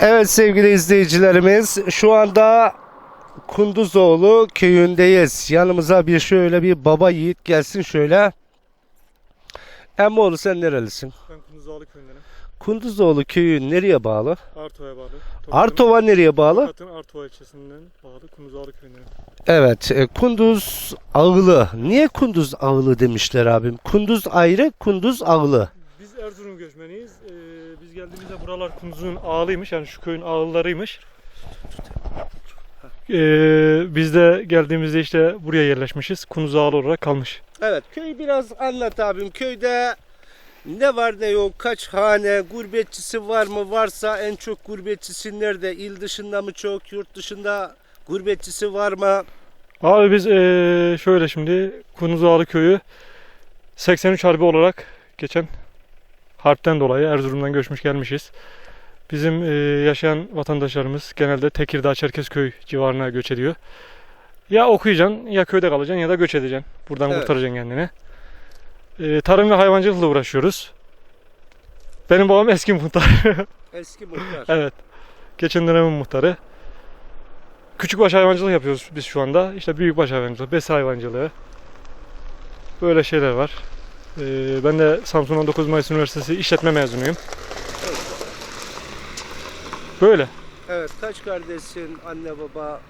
Evet sevgili izleyicilerimiz şu anda Kunduzoğlu köyündeyiz. Yanımıza bir şöyle bir baba yiğit gelsin şöyle. Emmoğlu sen nerelisin? Ben Kunduzağlı köyündenim. Kunduzoğlu köyü nereye bağlı? Artova'ya bağlı. Artova nereye bağlı? Tokat'ın Artova ilçesinden bağlı Kunduzağlı köyündenim. Evet, e, Kunduz Ağlı. Niye Kunduz Ağlı demişler abim? Kunduz ayrı, Kunduz Ağlı. Biz Erzurum göçmeniyiz. Biz geldiğimizde buralar Kunduz'un ağlıymış. Yani şu köyün ağıllarıymış. Ee, biz de geldiğimizde işte buraya yerleşmişiz. Kunduz ağlı olarak kalmış. Evet, köyü biraz anlat abim. Köyde ne var ne yok, kaç hane, gurbetçisi var mı? Varsa en çok gurbetçisi nerede? İl dışında mı çok, yurt dışında gurbetçisi var mı? Abi biz ee, şöyle şimdi Kunduz Ağlı köyü 83 Harbi olarak geçen harpten dolayı Erzurum'dan göçmüş gelmişiz. Bizim ee, yaşayan vatandaşlarımız genelde Tekirdağ Çerkezköy civarına göç ediyor. Ya okuyacaksın ya köyde kalacaksın ya da göç edeceksin. Buradan Evet. kurtaracaksın kendini. Ee, tarım ve hayvancılıkla uğraşıyoruz. Benim babam eski muhtar. Eski muhtar. Evet. Geçen dönemin muhtarı. Küçükbaş hayvancılık yapıyoruz biz şu anda. İşte büyükbaş hayvancılık, besi hayvancılığı. Böyle şeyler var. Ee, ben de Samsun 19 Mayıs Üniversitesi işletme mezunuyum. Böyle. Evet, kaç kardeşsin, anne baba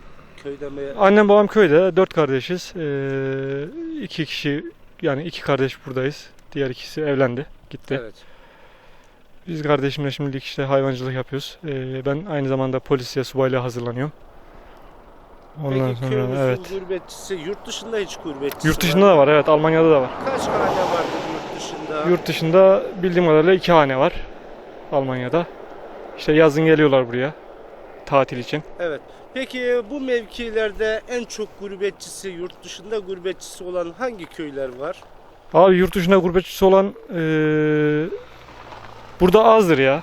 köyde mi? Annem babam köyde. Dört kardeşiz. Ee, iki kişi yani iki kardeş buradayız. Diğer ikisi evlendi. Gitti. Evet. Biz kardeşimle şimdilik işte hayvancılık yapıyoruz. Ee, ben aynı zamanda polisiye subaylığa hazırlanıyorum. Ondan Peki köyümüzün sonra evet. gurbetçisi, yurt dışında hiç gurbetçisi Yurt dışında da var evet Almanya'da da var. Kaç hane vardır yurt dışında? Yurt dışında bildiğim kadarıyla iki hane var Almanya'da. İşte yazın geliyorlar buraya tatil için. Evet. Peki bu mevkilerde en çok gurbetçisi, yurt dışında gurbetçisi olan hangi köyler var? Abi yurt dışında gurbetçisi olan eee, burada azdır ya.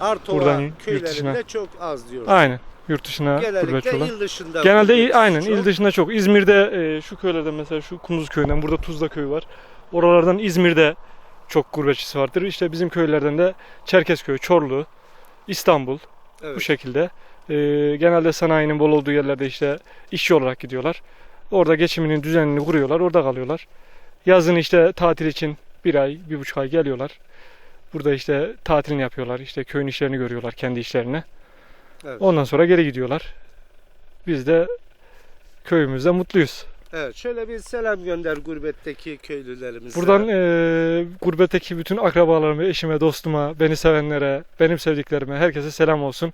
Artova Buradan yurt köylerinde çok az diyoruz. Aynen yurt dışına Genellikle olan. il dışında. Genelde il- aynen çok. il dışında çok. İzmir'de eee, şu köylerden mesela şu Kunduz köyünden burada Tuzla köyü var. Oralardan İzmir'de çok gurbetçisi vardır. İşte bizim köylerden de Çerkezköy, Çorlu, İstanbul Evet. Bu şekilde. Ee, genelde sanayinin bol olduğu yerlerde işte işçi olarak gidiyorlar. Orada geçiminin düzenini kuruyorlar, orada kalıyorlar. Yazın işte tatil için bir ay, bir buçuk ay geliyorlar. Burada işte tatilini yapıyorlar, işte köyün işlerini görüyorlar, kendi işlerini. Evet. Ondan sonra geri gidiyorlar. Biz de köyümüzde mutluyuz. Evet. Şöyle bir selam gönder gurbetteki köylülerimize. Buradan eee gurbetteki bütün akrabalarıma, eşime, dostuma, beni sevenlere, benim sevdiklerime, herkese selam olsun.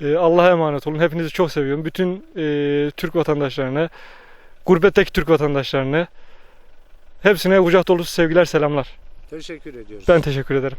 Eee, Allah'a emanet olun. Hepinizi çok seviyorum. Bütün eee, Türk vatandaşlarına, gurbetteki Türk vatandaşlarına hepsine kucak dolusu sevgiler, selamlar. Teşekkür ediyoruz. Ben teşekkür ederim.